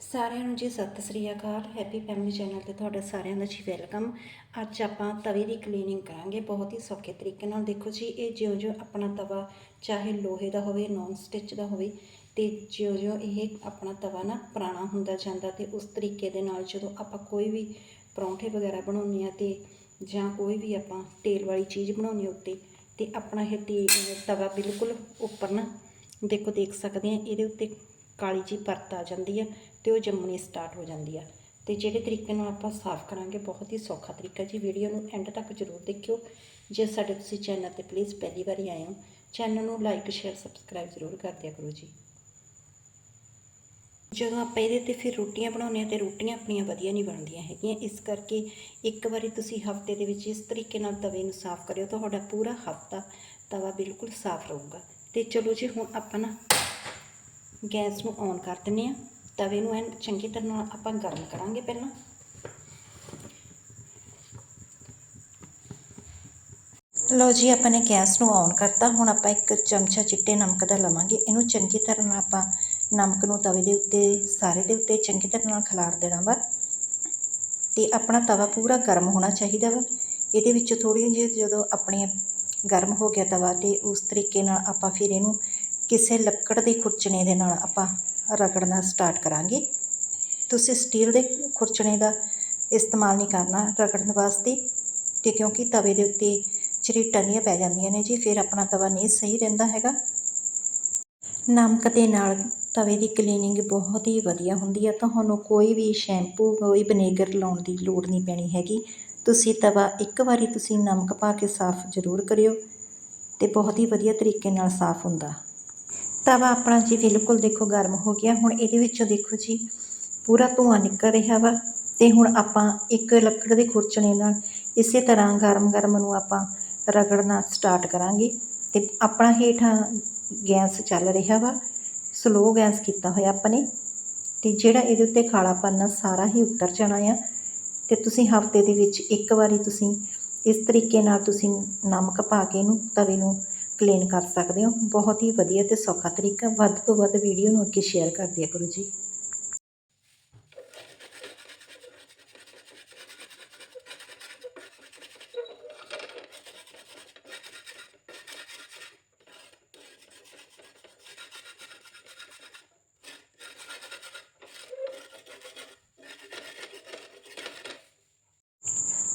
ਸਾਰਿਆਂ ਨੂੰ ਜੀ ਸਤਿ ਸ੍ਰੀ ਅਕਾਲ ਹੈਪੀ ਫੈਮਿਲੀ ਚੈਨਲ ਤੇ ਤੁਹਾਡਾ ਸਾਰਿਆਂ ਦਾ ਜੀ ਵੈਲਕਮ ਅੱਜ ਆਪਾਂ ਤਵੇ ਦੀ ਕਲੀਨਿੰਗ ਕਰਾਂਗੇ, ਬਹੁਤ ਹੀ ਸੌਖੇ ਤਰੀਕੇ ਨਾਲ। ਦੇਖੋ ਜੀ, ਇਹ ਜਿਉਂ-ਜਿਉਂ ਆਪਣਾ ਤਵਾ, ਚਾਹੇ ਲੋਹੇ ਦਾ ਹੋਵੇ ਨੌਨ ਸਟਿਚ ਦਾ ਹੋਵੇ, ਤੇ ਜਿਉਂ-ਜਿਉਂ ਇਹ ਆਪਣਾ ਤਵਾ ਨਾ ਪੁਰਾਣਾ ਹੁੰਦਾ ਜਾਂਦਾ ਤੇ ਉਸ ਤਰੀਕੇ ਦੇ ਨਾਲ ਜਦੋਂ ਆਪਾਂ ਕੋਈ ਵੀ ਪਰੌਂਠੇ ਵਗੈਰਾ ਬਣਾਉਂਦੇ ਆ ਤੇ ਜਾਂ ਕੋਈ ਵੀ ਆਪਾਂ ਤੇਲ ਵਾਲੀ ਚੀਜ਼ ਬਣਾਉਂਦੇ ਹਾਂ ਉੱਤੇ, ਤੇ ਆਪਣਾ ਇਹ ਤੇਲ ਤਵਾ ਬਿਲਕੁਲ ਉੱਪਰ ਨਾ, ਦੇਖੋ, ਦੇਖ ਸਕਦੇ ਆ ਇਹਦੇ ਉੱਤੇ ਕਾਲੀ ਜੀ ਪਰਤ ਆ ਜਾਂਦੀ ਆ। ਤੇ ਉਹ ਜੰਮਣੀ ਸਟਾਰਟ ਹੋ ਜਾਂਦੀ ਆ। ਤੇ ਜਿਹੜੇ ਤਰੀਕੇ ਨਾਲ ਆਪਾਂ ਸਾਫ਼ ਕਰਾਂਗੇ, ਬਹੁਤ ਹੀ ਸੌਖਾ ਤਰੀਕਾ ਜੀ। ਵੀਡੀਓ ਨੂੰ ਐਂਡ ਤੱਕ ਜ਼ਰੂਰ ਦੇਖਿਓ। ਜੇ ਸਾਡੇ ਤੁਸੀਂ ਚੈਨਲ ਤੇ ਪਲੀਜ਼ ਪਹਿਲੀ ਵਾਰੀ ਆਏ ਹੋ ਚੈਨਲ ਨੂੰ ਲਾਈਕ ਸ਼ੇਅਰ ਸਬਸਕ੍ਰਾਈਬ ਜ਼ਰੂਰ ਕਰ ਦਿਆ ਕਰੋ ਜੀ। ਜਦੋਂ ਆਪਾਂ ਇਹਦੇ ਤੇ ਫਿਰ ਰੋਟੀਆਂ ਬਣਾਉਂਦੇ ਆ ਤੇ ਰੋਟੀਆਂ ਆਪਣੀਆਂ ਵਧੀਆ ਨਹੀਂ ਬਣਦੀਆਂ ਹੈਗੀਆਂ, ਇਸ ਕਰਕੇ ਇੱਕ ਵਾਰੀ ਤੁਸੀਂ ਹਫ਼ਤੇ ਦੇ ਵਿੱਚ ਇਸ ਤਰੀਕੇ ਨਾਲ ਤਵੇ ਨੂੰ ਸਾਫ਼ ਕਰਿਓ, ਤੁਹਾਡਾ ਪੂਰਾ ਹਫਤਾ ਤਵਾ ਬਿਲਕੁਲ ਸਾਫ਼ ਰਹੂਗਾ। ਤੇ ਚਲੋ ਜੀ, ਹੁਣ ਆਪਾਂ ਨਾ ਗੈਸ ਨੂੰ ਔਨ ਕਰ ਦਿੰਨੇ ਆ ਤਵੇ ਨੂੰ ਐਨ ਚੰਗੀ ਤਰ੍ਹਾਂ ਨਾਲ ਆਪਾਂ ਗਰਮ ਕਰਾਂਗੇ ਪਹਿਲਾਂ। ਲਓ ਜੀ, ਆਪਾਂ ਨੇ ਗੈਸ ਨੂੰ ਔਨ ਕਰਤਾ। ਹੁਣ ਆਪਾਂ ਇੱਕ ਚਮਚਾ ਚਿੱਟੇ ਨਮਕ ਦਾ ਲਵਾਂਗੇ। ਇਹਨੂੰ ਚੰਗੀ ਤਰ੍ਹਾਂ ਨਾਲ ਆਪਾਂ ਨਮਕ ਨੂੰ ਤਵੇ ਦੇ ਉੱਤੇ, ਸਾਰੇ ਦੇ ਉੱਤੇ ਚੰਗੀ ਤਰ੍ਹਾਂ ਨਾਲ ਖਿਲਾਰ ਦੇਣਾ ਵਾ। ਤੇ ਆਪਣਾ ਤਵਾ ਪੂਰਾ ਗਰਮ ਹੋਣਾ ਚਾਹੀਦਾ ਵਾ। ਇਹਦੇ ਵਿੱਚ ਥੋੜ੍ਹੀਆਂ ਜਿਹੀ ਜਦੋਂ ਆਪਣੇ ਗਰਮ ਹੋ ਗਿਆ ਤਵਾ ਤੇ ਉਸ ਤਰੀਕੇ ਨਾਲ ਆਪਾਂ ਫਿਰ ਇਹਨੂੰ ਕਿਸੇ ਲੱਕੜ ਦੇ ਖੁਰਚਣੇ ਦੇ ਨਾਲ ਆਪਾਂ ਰਗੜਨਾ ਸਟਾਰਟ ਕਰਾਂਗੇ। ਤੁਸੀਂ ਸਟੀਲ ਦੇ ਖੁਰਚਣੇ ਦਾ ਇਸਤੇਮਾਲ ਨਹੀਂ ਕਰਨਾ ਰਗੜਨ ਵਾਸਤੇ, ਤੇ ਕਿਉਂਕਿ ਤਵੇ ਦੇ ਉੱਤੇ ਝਰੀਟਾਂ ਜਿਹੀਆਂ ਪੈ ਜਾਂਦੀਆਂ ਨੇ ਜੀ, ਫਿਰ ਆਪਣਾ ਤਵਾ ਨਹੀਂ ਸਹੀ ਰਹਿੰਦਾ ਹੈਗਾ। ਨਮਕ ਦੇ ਨਾਲ ਤਵੇ ਦੀ ਕਲੀਨਿੰਗ ਬਹੁਤ ਹੀ ਵਧੀਆ ਹੁੰਦੀ ਹੈ ਤੁਹਾਨੂੰ ਕੋਈ ਵੀ ਸ਼ੈਂਪੂ ਕੋਈ ਵਿਨੇਗਰ ਲਾਉਣ ਦੀ ਲੋੜ ਨਹੀਂ ਪੈਣੀ ਹੈਗੀ। ਤੁਸੀਂ ਤਵਾ ਇੱਕ ਵਾਰੀ ਤੁਸੀਂ ਨਮਕ ਪਾ ਕੇ ਸਾਫ਼ ਜ਼ਰੂਰ ਕਰਿਓ, ਤੇ ਬਹੁਤ ਹੀ ਵਧੀਆ ਤਰੀਕੇ ਨਾਲ ਸਾਫ਼ ਹੁੰਦਾ। ਤਵਾ ਆਪਣਾ ਜੀ ਬਿਲਕੁਲ ਦੇਖੋ ਗਰਮ ਹੋ ਗਿਆ। ਹੁਣ ਇਹਦੇ ਵਿੱਚੋਂ ਦੇਖੋ ਜੀ, ਪੂਰਾ ਧੂੰਆਂ ਨਿਕਲ ਰਿਹਾ ਵਾ ਤੇ ਹੁਣ ਆਪਾਂ ਇੱਕ ਲੱਕੜ ਦੇ ਖੁਰਚਣੇ ਨਾਲ ਇਸੇ ਤਰ੍ਹਾਂ ਗਰਮ ਗਰਮ ਨੂੰ ਆਪਾਂ ਰਗੜਨਾ ਸਟਾਰਟ ਕਰਾਂਗੇ ਤੇ ਆਪਣਾ ਹੇਠਾਂ ਗੈਸ ਚੱਲ ਰਿਹਾ ਵਾ, ਸਲੋ ਗੈਸ ਕੀਤਾ ਹੋਇਆ ਆਪਾਂ ਨੇ ਤੇ ਜਿਹੜਾ ਇਹਦੇ ਉੱਤੇ ਖਾਲਾਪਨ ਆ ਸਾਰਾ ਹੀ ਉਤਰ ਜਾਣਾ ਆ ਤੇ ਤੁਸੀਂ ਹਫ਼ਤੇ ਦੇ ਵਿੱਚ ਇੱਕ ਵਾਰੀ ਤੁਸੀਂ ਇਸ ਤਰੀਕੇ ਨਾਲ ਤੁਸੀਂ ਨਮਕ ਪਾ ਕੇ ਇਹਨੂੰ ਤਵੇ ਨੂੰ ਕਲੀਨ ਕਰ ਸਕਦੇ ਹੋ। ਬਹੁਤ ਹੀ ਵਧੀਆ ਤੇ ਸੌਖਾ ਤਰੀਕਾ ਵੱਧ ਤੋਂ ਵੱਧ ਵੀਡੀਓ ਨੂੰ ਅੱਗੇ ਸ਼ੇਅਰ ਕਰ ਦਿਆ ਕਰੋ ਜੀ।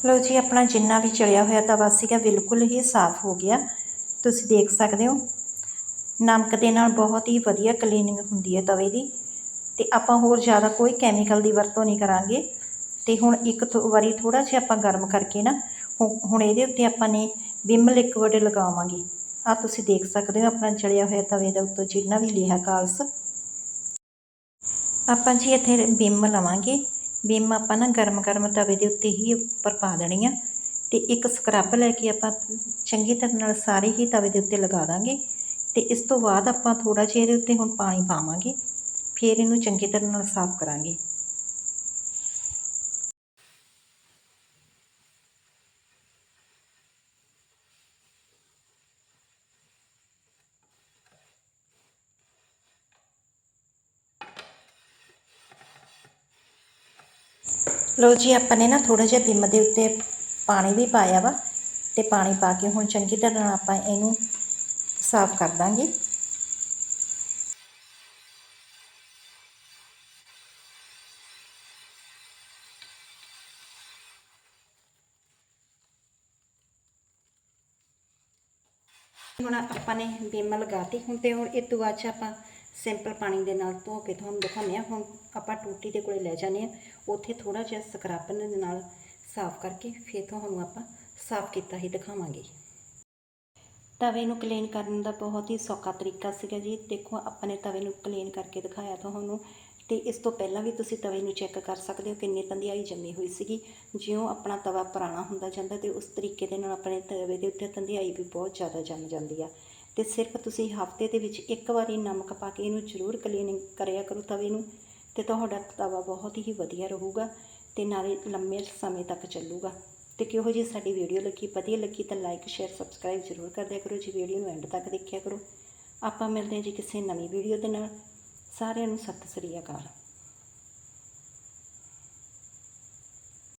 ਲਓ ਜੀ, ਆਪਣਾ ਜਿੰਨਾ ਵੀ ਚੜਿਆ ਹੋਇਆ ਤਵਾ ਸੀਗਾ ਬਿਲਕੁਲ ਹੀ ਸਾਫ਼ ਹੋ ਗਿਆ। ਤੁਸੀਂ ਦੇਖ ਸਕਦੇ ਹੋ। ਨਮਕ ਦੇ ਨਾਲ ਬਹੁਤ ਹੀ ਵਧੀਆ ਕਲੀਨਿੰਗ ਹੁੰਦੀ ਹੈ ਤਵੇ ਦੀ। ਤੇ ਆਪਾਂ ਹੋਰ ਜ਼ਿਆਦਾ ਕੋਈ ਕੈਮੀਕਲ ਦੀ ਵਰਤੋਂ ਨਹੀਂ ਕਰਾਂਗੇ। ਤੇ ਹੁਣ ਇੱਕ ਥੋ- ਵਾਰੀ ਥੋੜਾ ਜਿਹਾ ਆਪਾਂ ਗਰਮ ਕਰਕੇ ਨਾ, ਹੁ- ਹੁਣ ਇਹਦੇ ਉੱਤੇ ਆਪਾਂ ਨੇ ਵਿਮ ਲਿਕਵਿਡ ਲਗਾਵਾਂਗੇ। ਆ ਤੁਸੀਂ ਦੇਖ ਸਕਦੇ ਹੋ ਆਪਣਾ ਜਲਿਆ ਹੋਇਆ ਤਵੇ ਦੇ ਉੱਤੋਂ ਜਿੰਨਾ ਵੀ ਲਿਆ ਕਾਲਸ। ਆਪਾਂ ਜੀ ਇੱਥੇ ਵਿਮ ਲਵਾਂਗੇ। ਵਿਮ ਆਪਾਂ ਨਾ ਗਰਮ ਗਰਮ ਤਵੇ ਦੇ ਉੱਤੇ ਹੀ ਉੱਪਰ ਪਾ ਦੇਣੀ ਆ। ਤੇ ਇੱਕ ਸਕਰੱਬ ਲੈ ਕੇ ਆਪਾਂ ਚੰਗੀ ਤਰ੍ਹਾਂ ਨਾਲ ਸਾਰੇ ਹੀ ਤਵੇ ਦੇ ਉੱਤੇ ਲਗਾ ਦਾਂਗੇ ਤੇ ਇਸ ਤੋਂ ਬਾਅਦ ਆਪਾਂ ਥੋੜਾ ਜਿਹਾ ਇਹਦੇ ਉੱਤੇ ਹੁਣ ਪਾਣੀ ਪਾਵਾਂਗੇ, ਫਿਰ ਇਹਨੂੰ ਚੰਗੀ ਤਰ੍ਹਾਂ ਨਾਲ ਸਾਫ਼ ਕਰਾਂਗੇ। ਲਓ ਜੀ, ਆਪਾਂ ਨੇ ਨਾ ਥੋੜਾ ਜਿਹਾ ਬਿੰਮ ਦੇ ਉੱਤੇ ਪਾਣੀ ਵੀ ਪਾਇਆ ਵਾ ਤੇ ਪਾਣੀ ਪਾ ਕੇ ਹੁਣ ਚੰਗੀ ਤਰ੍ਹਾਂ ਨਾਲ ਆਪਾਂ ਇਹਨੂੰ ਸਾਫ਼ ਕਰ ਦਾਂਗੇ। ਹੁਣ ਆਪਾਂ ਨੇ ਵਿਮ ਲਗਾਤੀ, ਹੁਣ ਤੇ ਹੁਣ ਇਹ ਤੋਂ ਬਾਅਦ 'ਚ ਆਪਾਂ ਸਿੰਪਲ ਪਾਣੀ ਦੇ ਨਾਲ ਧੋ ਕੇ ਤੁਹਾਨੂੰ ਦਿਖਾਉਂਦੇ ਹਾਂ। ਹੁਣ ਆਪਾਂ ਟੂਟੀ ਦੇ ਕੋਲੇ ਲੈ ਜਾਂਦੇ ਹਾਂ। ਉੱਥੇ ਥੋੜਾ ਜਿਹਾ ਸਕਰਬ ਦੇ ਨਾਲ ਸਾਫ਼ ਕਰਕੇ ਫਿਰ ਤੁਹਾਨੂੰ ਆਪਾਂ ਸਾਫ਼ ਕੀਤਾ ਹੀ ਦਿਖਾਵਾਂਗੇ। ਤਵੇ ਨੂੰ ਕਲੀਨ ਕਰਨ ਦਾ ਬਹੁਤ ਹੀ ਸੌਖਾ ਤਰੀਕਾ ਸੀਗਾ ਜੀ। ਦੇਖੋ, ਆਪਾਂ ਨੇ ਤਵੇ ਨੂੰ ਕਲੀਨ ਕਰਕੇ ਦਿਖਾਇਆ ਤੁਹਾਨੂੰ ਤੇ ਇਸ ਤੋਂ ਪਹਿਲਾਂ ਵੀ ਤੁਸੀਂ ਤਵੇ ਨੂੰ ਚੈੱਕ ਕਰ ਸਕਦੇ ਹੋ ਕਿੰਨੀ ਤੰਦਿਆਈ ਜੰਮੀ ਹੋਈ ਸੀਗੀ। ਜਿਉਂ ਆਪਣਾ ਤਵਾ ਪੁਰਾਣਾ ਹੁੰਦਾ ਜਾਂਦਾ ਤੇ ਉਸ ਤਰੀਕੇ ਦੇ ਨਾਲ ਆਪਣੇ ਤਵੇ ਦੇ ਉੱਤੇ ਤੰਦਿਆਈ ਵੀ ਬਹੁਤ ਜ਼ਿਆਦਾ ਜੰਮ ਜਾਂਦੀ ਆ। ਤੇ ਸਿਰਫ ਤੁਸੀਂ ਹਫ਼ਤੇ ਦੇ ਵਿੱਚ ਇੱਕ ਵਾਰੀ ਨਮਕ ਪਾ ਕੇ ਇਹਨੂੰ ਜ਼ਰੂਰ ਕਲੀਨਿੰਗ ਕਰਿਆ ਕਰੋ ਤਵੇ ਨੂੰ ਤੇ ਤੁਹਾਡਾ ਤਵਾ ਬਹੁਤ ਹੀ ਵਧੀਆ ਰਹੂਗਾ। ਤੇ ਨਾਲੇ ਲੰਮੇ ਸਮੇਂ ਤੱਕ ਚੱਲੂਗਾ। ਤੇ ਕਿਹੋ ਜੀ ਸਾਡੀ ਵੀਡੀਓ ਲੱਗੀ, ਵਧੀਆ ਲੱਗੀ ਤਾਂ ਲਾਈਕ ਸ਼ੇਅਰ ਸਬਸਕ੍ਰਾਈਬ ਜ਼ਰੂਰ ਕਰ ਦਿਆ ਕਰੋ, ਜੀ ਵੀਡੀਓ ਨੂੰ ਐਂਡ ਤੱਕ ਦੇਖਿਆ ਕਰੋ। ਆਪਾਂ ਮਿਲਦੇ ਹਾਂ ਜੀ ਕਿਸੇ ਨਵੀਂ ਵੀਡੀਓ ਦੇ ਨਾਲ। ਸਾਰਿਆਂ ਨੂੰ ਸਤਿ ਸ੍ਰੀ ਅਕਾਲ।